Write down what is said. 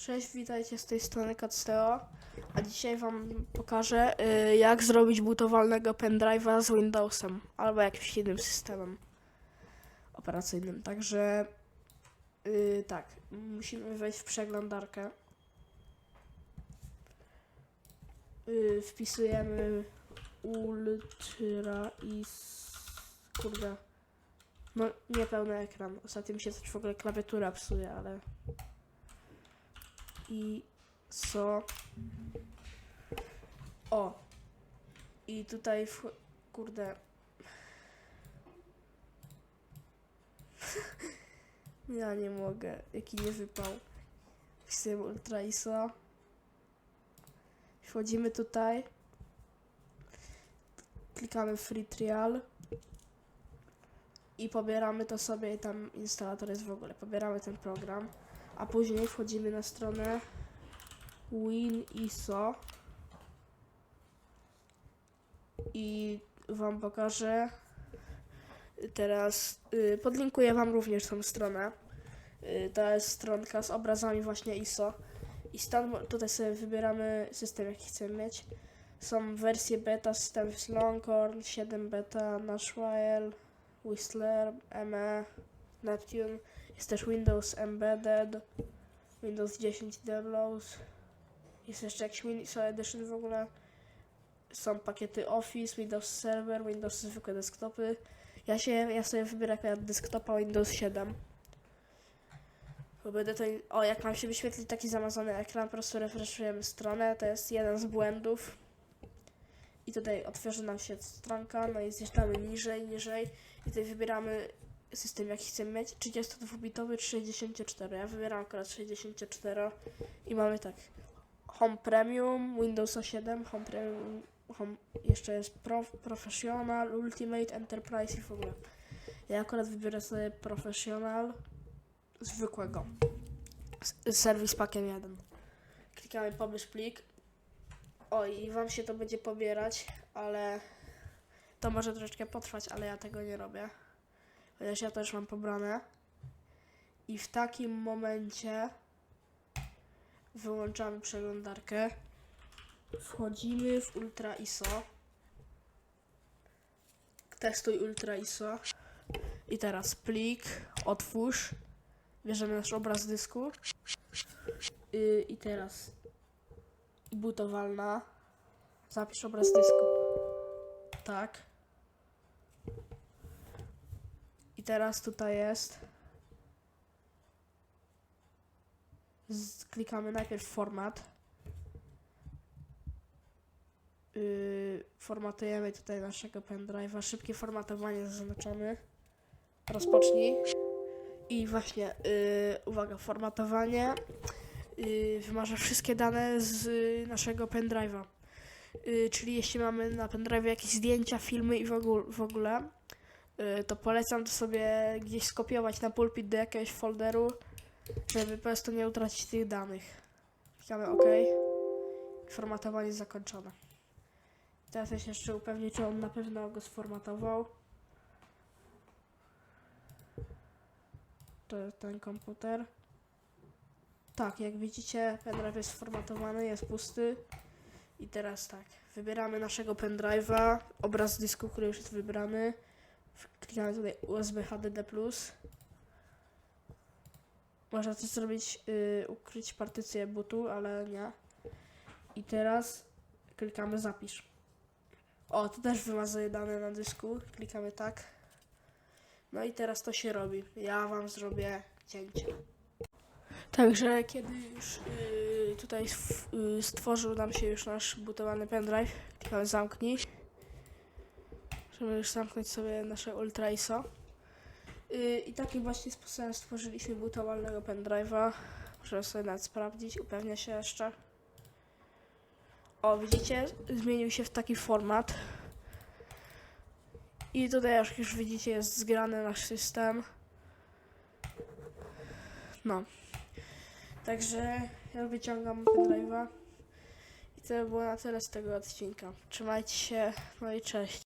Cześć, witajcie z tej strony Kacteo, a dzisiaj wam pokażę y, jak zrobić butowalnego pendrive'a z Windowsem albo jakimś innym systemem operacyjnym. Także y, tak, musimy wejść w przeglądarkę. Y, wpisujemy ultra i kurde. No, niepełny ekran. Ostatnio mi się w ogóle klawiatura psuje, ale i so. O. I tutaj w... kurde. ja nie mogę. Jaki nie wypał. Wpisujemy Ultra ISO. Wchodzimy tutaj. Klikamy Free Trial. I pobieramy to sobie i tam instalator jest w ogóle. Pobieramy ten program a później wchodzimy na stronę WinISO i Wam pokażę teraz, y, podlinkuję Wam również tą stronę. Y, to jest stronka z obrazami właśnie ISO i stan, tutaj sobie wybieramy system jaki chcemy mieć. Są wersje beta, system z Longhorn, 7 beta, Nashville, Whistler, ME, Neptune. Jest też Windows Embedded, Windows 10 Delos. Jest jeszcze jakiś Windows Edition w ogóle. Są pakiety Office, Windows Server, Windows zwykłe desktopy. Ja się, ja sobie wybiorę akurat desktopa Windows 7. Bo będę to, o, jak mam się wyświetlić taki zamazany ekran, po prostu refreshujemy stronę, to jest jeden z błędów. I tutaj otworzy nam się stronka, no i zjeżdżamy niżej, niżej i tutaj wybieramy system jaki chcemy mieć, 32-bitowy czy 64. Ja wybieram akurat 64 i mamy tak Home Premium, Windows 7, Home Premium, home, jeszcze jest Pro, Professional, Ultimate, Enterprise i w ogóle. Ja akurat wybiorę sobie Professional zwykłego z Service Packiem 1. Klikamy pobierz plik. O i Wam się to będzie pobierać, ale to może troszeczkę potrwać, ale ja tego nie robię chociaż ja też mam pobrane. I w takim momencie wyłączamy przeglądarkę. Wchodzimy w Ultra ISO. Testuj Ultra ISO. I teraz plik, otwórz. Bierzemy nasz obraz dysku. Yy, I teraz butowalna. Zapisz obraz dysku. Tak. I teraz tutaj jest. Z, klikamy najpierw format. Yy, formatujemy tutaj naszego pendrive'a. Szybkie formatowanie zaznaczamy. Rozpocznij. I właśnie, yy, uwaga, formatowanie. Yy, wszystkie dane z y, naszego pendrive'a. Yy, czyli jeśli mamy na pendrive jakieś zdjęcia, filmy i w ogóle, w ogóle to polecam to sobie gdzieś skopiować na pulpit do jakiegoś folderu, żeby po prostu nie utracić tych danych. Klikamy OK. Formatowanie zakończone. Teraz ja się jeszcze upewnię, czy on na pewno go sformatował. To jest ten komputer. Tak, jak widzicie, pendrive jest sformatowany, jest pusty. I teraz tak, wybieramy naszego pendrive'a, obraz dysku, który już jest wybrany. Klikamy tutaj USB HDD+. Można też zrobić, y, ukryć partycję bootu, ale nie. I teraz klikamy zapisz. O, to też wymazuje dane na dysku. Klikamy tak. No i teraz to się robi. Ja wam zrobię cięcie. Także kiedy już y, tutaj y, stworzył nam się już nasz butowany pendrive, klikamy zamknij żeby już zamknąć sobie nasze Ultra ISO. Yy, I takim właśnie sposobem stworzyliśmy butowalnego pendrive'a. Muszę sobie nawet sprawdzić, upewnię się jeszcze. O, widzicie? Zmienił się w taki format. I tutaj jak już widzicie jest zgrany nasz system. No. Także ja wyciągam pendrive'a. I to by było na tyle z tego odcinka. Trzymajcie się, no i cześć.